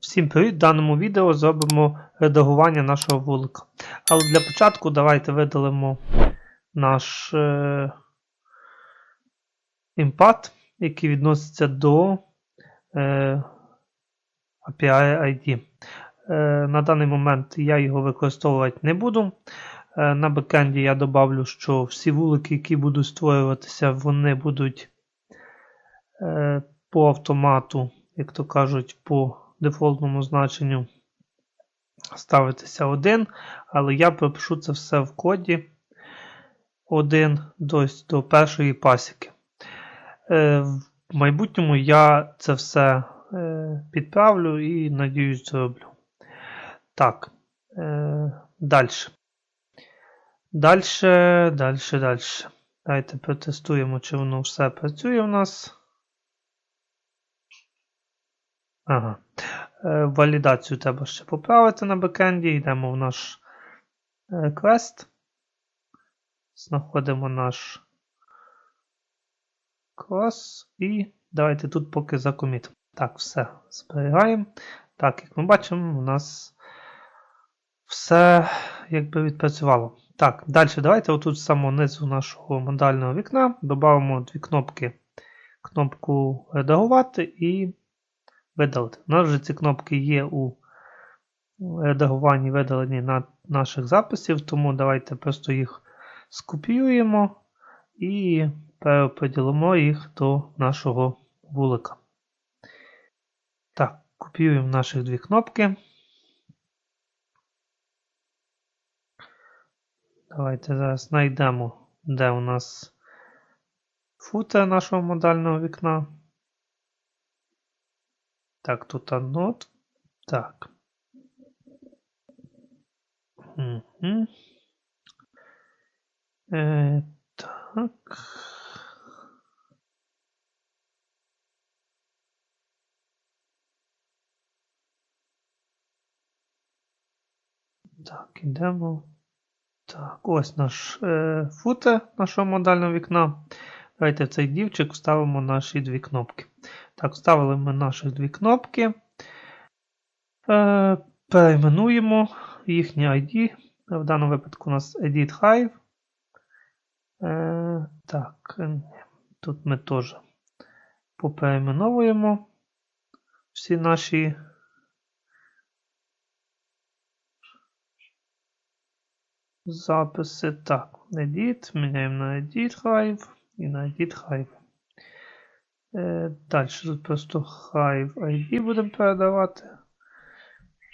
Всім привіт! В даному відео зробимо редагування нашого вулика. Але для початку давайте видалимо наш е, імпат, який відноситься до е, API ID. Е, на даний момент я його використовувати не буду. Е, на бекенді я добавлю, що всі вулики, які будуть створюватися, вони будуть е, по автомату, як то кажуть, по дефолтному значенню ставитися 1, але я пропишу це все в коді 1 до, до першої пасіки. Е, в майбутньому я це все е, підправлю і, надіюсь, зроблю. Так, е, далі. Дальше, дальше, дальше. Давайте протестуємо, чи воно все працює у нас. Ага. Е, Валідацію треба ще поправити на бекенді. Йдемо в наш е, квест. Знаходимо наш клас. І давайте тут поки закомітимо. Так, все зберігаємо. Так, як ми бачимо, у нас все якби відпрацювало. Так, далі давайте отут з самого низу нашого модального вікна додамо дві кнопки. Кнопку редагувати і видалити. У нас вже ці кнопки є у редагуванні видалені на наших записів, тому давайте просто їх скопіюємо і переподілимо їх до нашого вулика. Так, копіюємо наші дві кнопки. Давайте зараз знайдемо, де у нас футер нашого модального вікна. Так, тут нот. Так. Угу. Е, так. Так, ідемо. Так, ось наш е, футер нашого модального вікна. Давайте в цей дівчик вставимо наші дві кнопки. Так, вставили ми наші дві кнопки. Е, перейменуємо їхні ID. В даному випадку у нас Edit Hive. Е, так, тут ми теж поперейменовуємо всі наші. Записи. Так, Edit, міняємо на Edit Hive і на Edit Hive. Е, Далі тут просто Hive ID будемо передавати.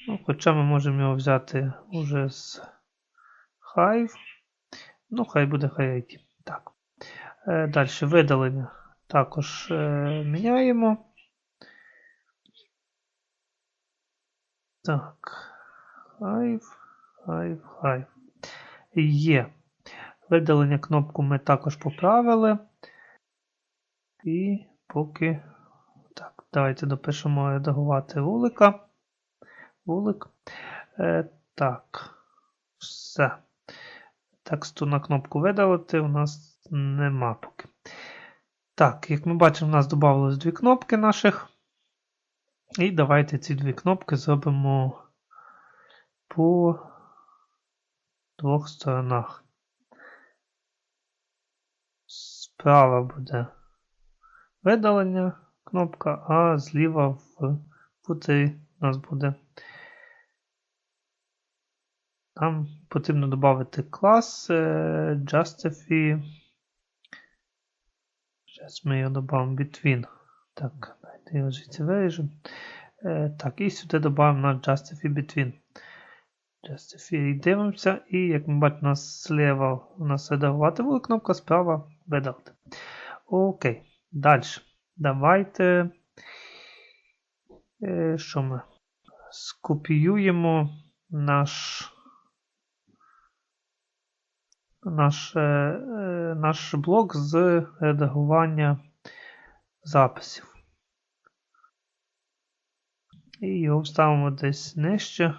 Ну, Хоча ми можемо його взяти уже з Hive. Ну, хай буде Hive ID. Так. Е, Далі видалення також е, міняємо. Так. Hive, Hive, Hive. Є. Видалення кнопку ми також поправили. І поки. Так, давайте допишемо редагувати вулика. Вулик. Е, Так. Все. Тексту на кнопку видалити у нас нема поки. Так, як ми бачимо, у нас додавалось дві кнопки наших. І давайте ці дві кнопки зробимо по двох сторонах. Справа буде видалення кнопка, а зліва в футері у нас буде. Нам потрібно додати клас е, Justify. Зараз ми його додамо between. Так, давайте його звідси виріжемо. Е, Так, і сюди додамо наш Justify between. Justify дивимося, і як ми бачимо, у нас зліва у нас редагувати буде кнопка, справа видалити. Окей, далі. Давайте. Е, Що ми? Скопіюємо наш наш, е, е, наш блок з редагування записів. І його вставимо десь нижче.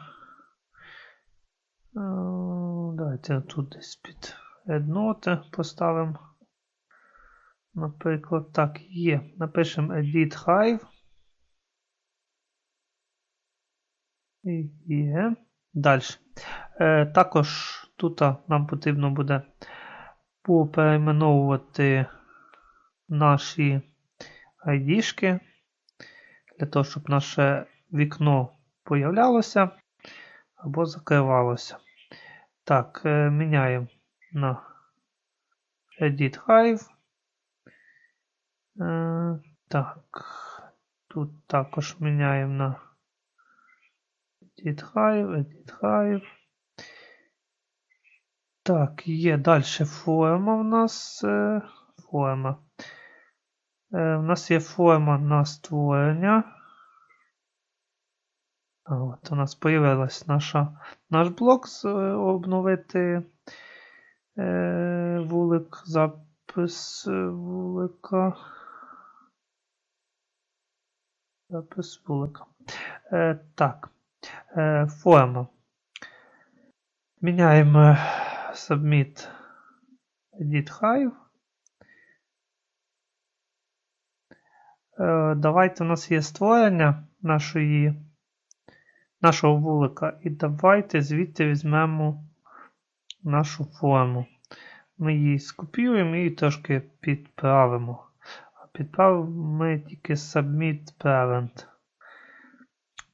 Давайте тут десь під едноти поставимо. Наприклад, так, є. Напишемо Edit Hive. Є. Далі. Е, також тут нам потрібно буде поперейменовувати наші ID-шки для того, щоб наше вікно появлялося або закривалося. Так, е, міняємо на Edit Hive. Е, так, тут також міняємо на Edit Hive, Edit Hive. Так, є далі форма в нас. е, Форма. Е, У нас є форма на створення. От у нас появилась наша, наш блок з, е, обновити е, вулик, запис е, вулика. Запис вулика. Е, так. Е, форма. Міняємо submit edit hive. Е, Давайте у нас є створення нашої, нашого вулика, і давайте звідти візьмемо нашу форму. Ми її скопіюємо і трошки підправимо. Підправимо ми тільки submit parent.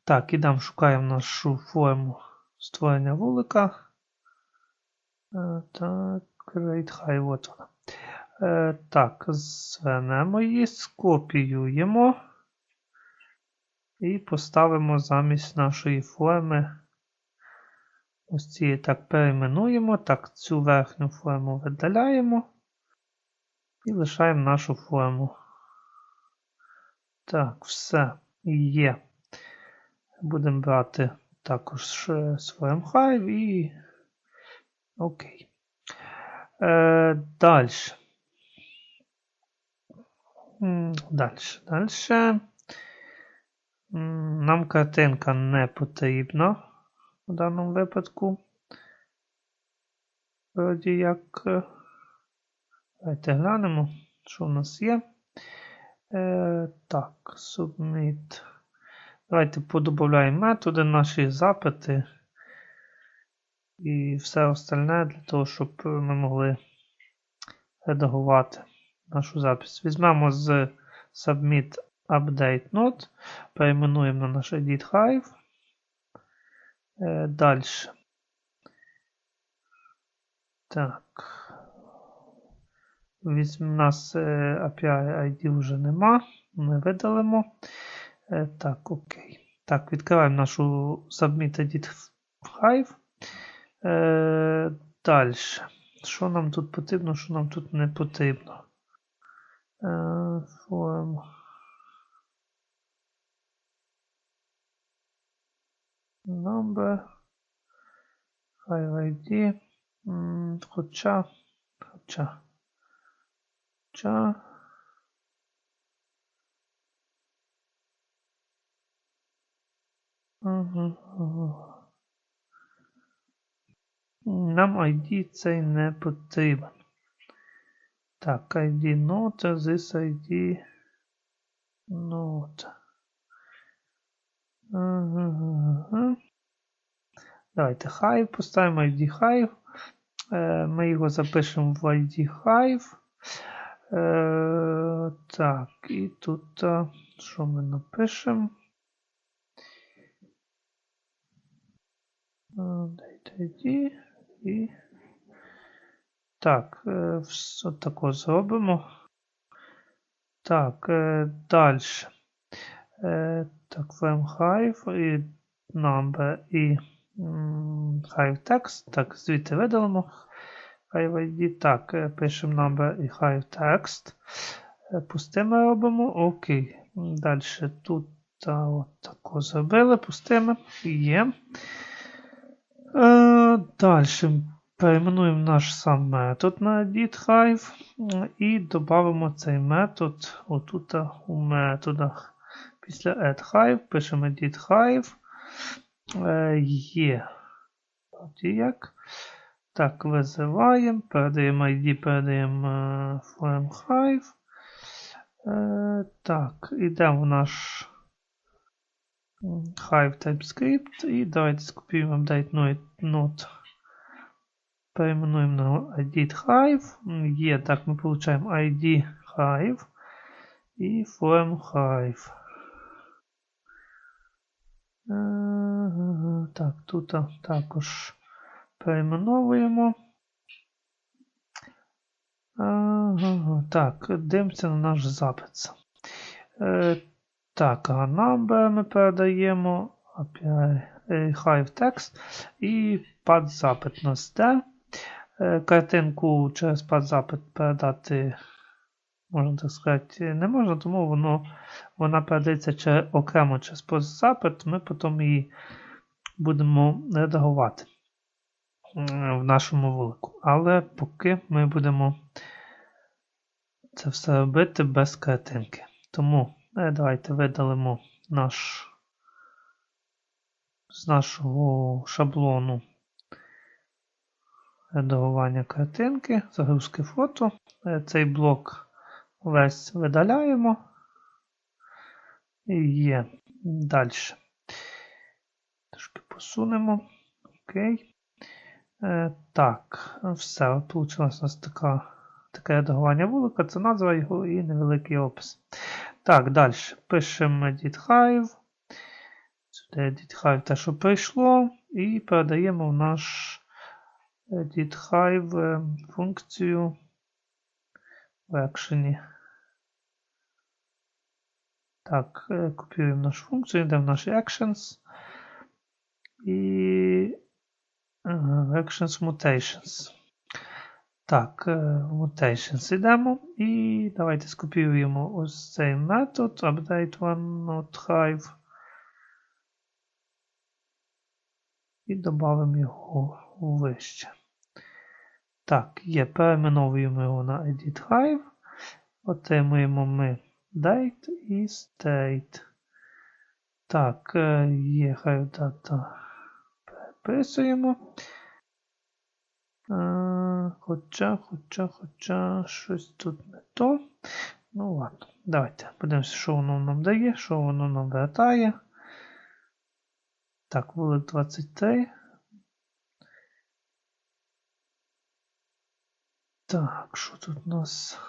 Так, ідемо, шукаємо нашу форму створення вулика. Е, Так, create high, от вона. Е, Так, звернемо її, скопіюємо і поставимо замість нашої форми. Ось цієї так перейменуємо. Так, цю верхню форму видаляємо і лишаємо нашу форму. Так, все є. Будемо брати також е, своєм Hive і. Окей. Е, далі. Далі. Далі. Нам картинка не потрібна в даному випадку. Вроді як. е, Давайте глянемо, що в нас є. Е, так, submit. Давайте подобавляємо методи, наші запити і все остальне для того, щоб ми могли редагувати нашу запис. Візьмемо з Submit Update Node, перейменуємо на наш Edit Hive. Е, Далі. Так. У нас е, API ID вже нема. Ми видалимо. Е, Так, окей. Так, відкриваємо нашу Submit Edit Hive. Е, Далі. Що нам тут потрібно, що нам тут не потрібно? Е, Form. Number. Hive ID. Хоча. Хоча. Хоча. Нам ID цей не потрібен. Так, ID not, this ID not. Давайте Hive поставимо ID Hive. Е, Ми його запишемо в ID Hive. Е, так, і тут що ми напишемо? Date ID і. Так, е, все тако зробимо. Так, е, далі. Е, так, frame hive і number і hive text. Так, звідти видалимо. Hive ID. Так, е, пишемо number і hive text. Пустими робимо. Окей. Далі тут от тако зробили. Пустими. Є. Е, Далі перейменуємо наш сам метод на editHive і додамо цей метод отут у методах. Після addHive пишемо editHive. Е, Є. От як. Так, визиваємо, передаємо ID, передаємо е, FlameHive. Е, Так, йдемо в наш Hive TypeScript і давайте скопіюємо update node. Перейменуємо на ID Hive. Є, так, ми получаємо ID Hive і form Hive. Так, тут також перейменовуємо. Так, дивимося на наш запит. Е, так, number ми передаємо API Hive Text і пад запит у нас. Е, картинку через пад запит передати, можна так сказати, не можна, тому воно, вона передається через, окремо через запит, ми потім її будемо редагувати в нашому вулику. Але поки ми будемо це все робити без картинки. Тому е, давайте видалимо наш з нашого шаблону редагування картинки, загрузки фото. Е, цей блок весь видаляємо. І є далі. Трошки посунемо. Окей. Е, Так, все. Получилось у нас така, таке редагування вулика. Це назва його і невеликий опис. Так, далі. Пишемо edit hive. Сюди edit hive те, що прийшло, і передаємо в наш edit е, функцію в екшені. Так, е, копіюємо нашу функцію, йдемо в наші actions. І actions mutations. Так, е, mutations йдемо. І давайте скопіюємо ось цей метод update one not. І додамо його вище. Так, є, перейменовуємо його на edit hive. Отримуємо ми date і state. Так, е, є hive data. Переписуємо. Е, хоча, хоча, хоча, щось тут не то. Ну ладно, давайте подивимося, що воно нам дає, що воно нам вертає. Так, вулик 23. Так, що тут у нас?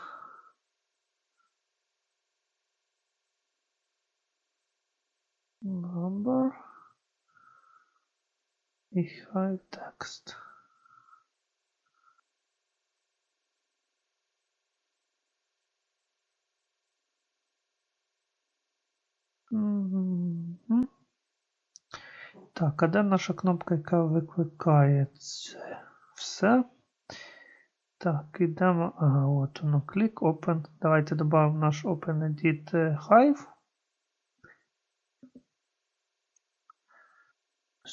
Number і high text. Так, а де наша кнопка, яка викликає це все? Так, ідемо. Ага, от воно, клік, Open. Давайте додамо наш OpenEdit Hive.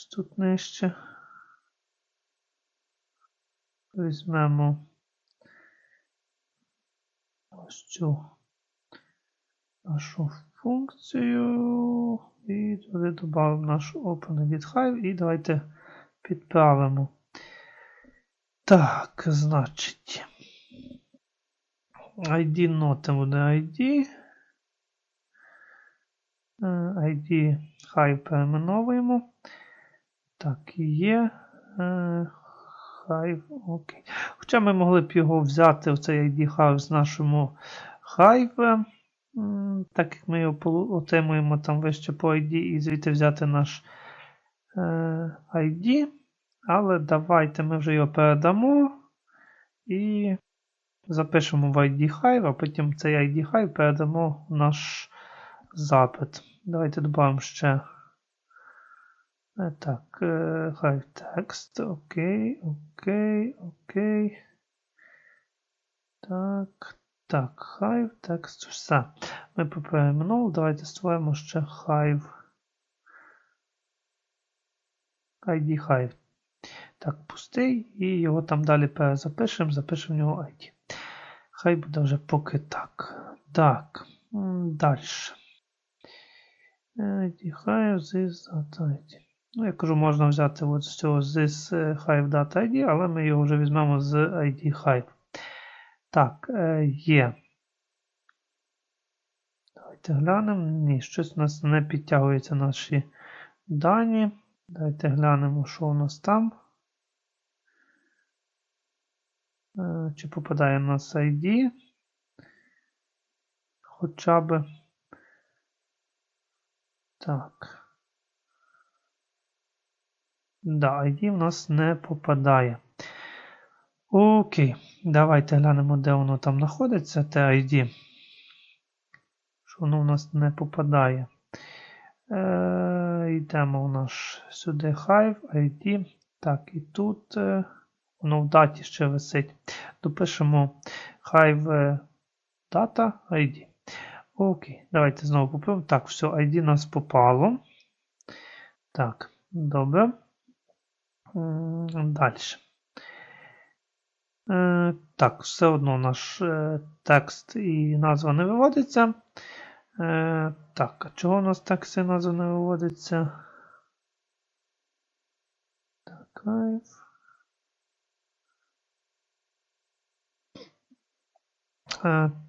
Ось тут нижче. Візьмемо ось цю нашу функцію і туди додамо наш OpenEdit Hive і давайте підправимо. Так, значить. ID нота буде ID. ID Hive перейменовуємо. Так, є. Hive, окей. Хоча ми могли б його взяти в цей ID Hive з нашому Hive. Так як ми його отримуємо там вище по ID і звідти взяти наш ID. Але давайте ми вже його передамо і запишемо в ID Hive, а потім цей ID Hive передамо в наш запит. Давайте додамо ще так, Hive Text. Окей, окей, окей. Так, так, Hive Text. Все. Ми поперейменували. Давайте створимо ще Hive. ID Hive. Так, пустий, і його там далі перезапишемо, запишемо в нього ID. Хай буде вже поки так. Так, далі. ID Hive, this ID. Ну, я кажу, можна взяти от з цього this Hive Data ID, але ми його вже візьмемо з ID Hive. Так, є. Давайте глянемо. Ні, щось у нас не підтягуються наші дані. Давайте глянемо, що у нас там. Е, Чи попадає у нас ID? Хоча би. Так. Да, ID в нас не попадає. Окей, давайте глянемо, де воно там знаходиться, те ID. Що воно у нас не попадає. Е, Йдемо у наш сюди Hive, ID. Так, і тут е, воно в даті ще висить. Допишемо Hive е, Data ID. Окей, давайте знову попробуємо. Так, все, ID нас попало. Так, добре. Далі. Е, Так, все одно наш е, текст і назва не виводиться. Е, Так, а чого у нас текст і назва не виводиться? Так.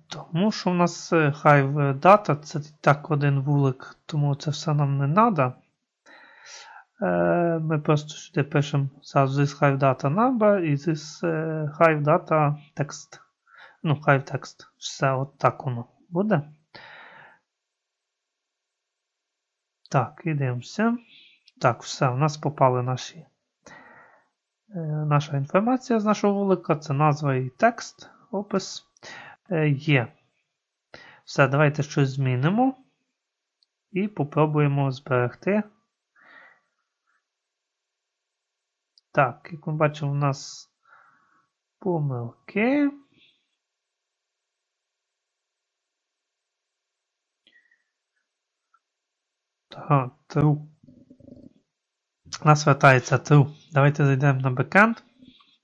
Тому що в нас Hive Data це так один вулик, тому це все нам не треба. Ми просто сюди пишемо зразу this Hive Data Number і this е, Hive Data Text. Ну, Hive Text. Все от так воно буде. Так, і дивимося. Так, все, у нас попали наші, е, наша інформація з нашого вулика. Це назва і текст, опис е, є. Все, давайте щось змінимо. І попробуємо зберегти. Так, як ми бачимо, у нас помилки. Так, true. У нас вертається true. Давайте зайдемо на backend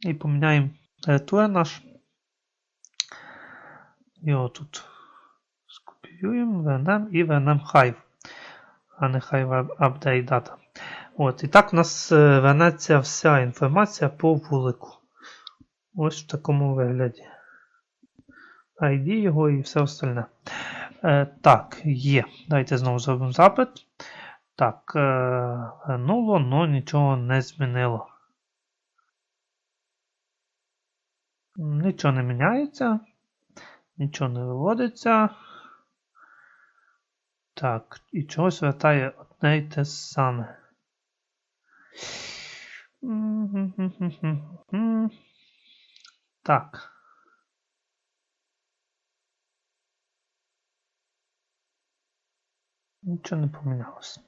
і поміняємо ретур наш. Його тут скопіюємо, вернемо і вернемо Hive, а не Hive Update Data. От, І так у нас е, вернеться вся інформація по вулику. Ось в такому вигляді. ID його і все остальне. Е, Так, є. Давайте знову зробимо запит. Так, е, але нічого не змінило. Нічого не міняється. Нічого не виводиться. Так, і чогось вертає одне й те саме. Так. Нічого не помінялося.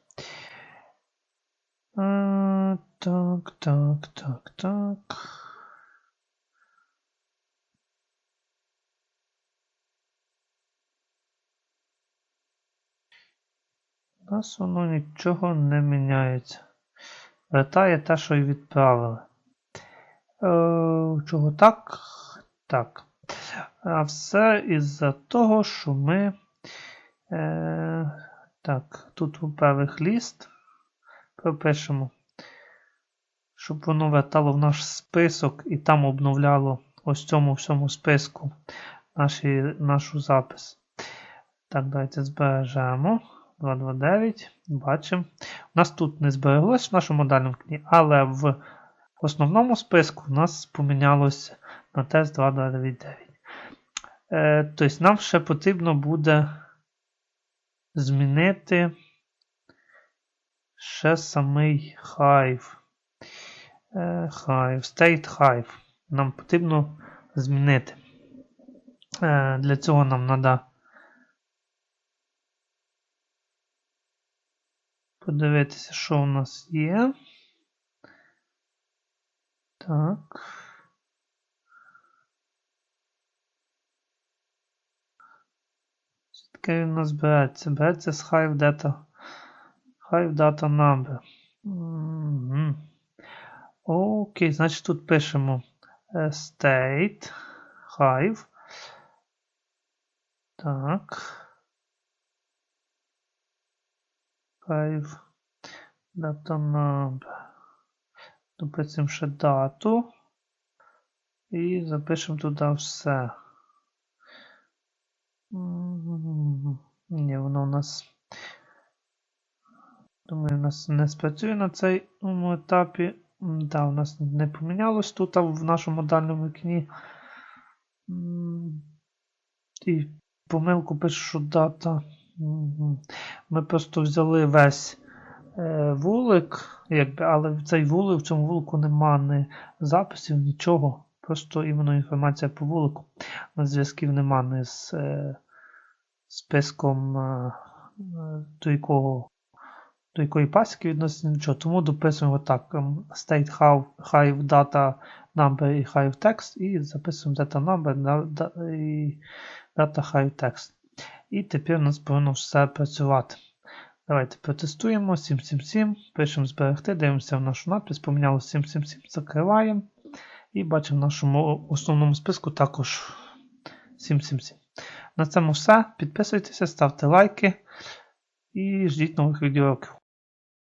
А, так, так, так, так. У нас воно нічого не міняється. Вертає те, що й відправили. Е, Чого так? Так. А все із-за того, що ми. Е, Так, тут у первих ліст пропишемо, щоб воно вертало в наш список і там обновляло ось цьому всьому списку наші, нашу запис. Так, давайте збережемо. 229. Бачимо. У нас тут не збереглось в нашому модальному вікні, але в основному списку у нас помінялося на тест 2299. Е, Тобто нам ще потрібно буде змінити ще самий Hive. Е, Hive, State Hive. Нам потрібно змінити. Е, Для цього нам треба подивитися, що у нас є. Так. Таке він у нас береться. Береться з Hive Data. Hive Data Number. Угу. Окей, значить тут пишемо state Hive. Так. Hive Data Number. Дописуємо ще дату. І запишемо туди все. Ні, воно у нас. Думаю, у нас не спрацює на цьому етапі. М, Да, у нас не помінялось тут в нашому модальному вікні. І помилку пишу, що дата. Ми просто взяли весь е, вулик, якби, але цей вулик, в цьому вулику нема ні записів, нічого. Просто іменно інформація по вулику. На зв'язків нема ні з е, списком, е, до якого до якої пасіки відноситься нічого. Тому дописуємо так: ем, state hive, hive data number і hive text, і записуємо data number і data hive text. І тепер у нас повинно все працювати. Давайте протестуємо 777, пишемо зберегти, дивимося в нашу надпис, помінялося 777, закриваємо. І бачимо в нашому основному списку також 777. На цьому все. Підписуйтеся, ставте лайки і ждіть нових відеоуроків.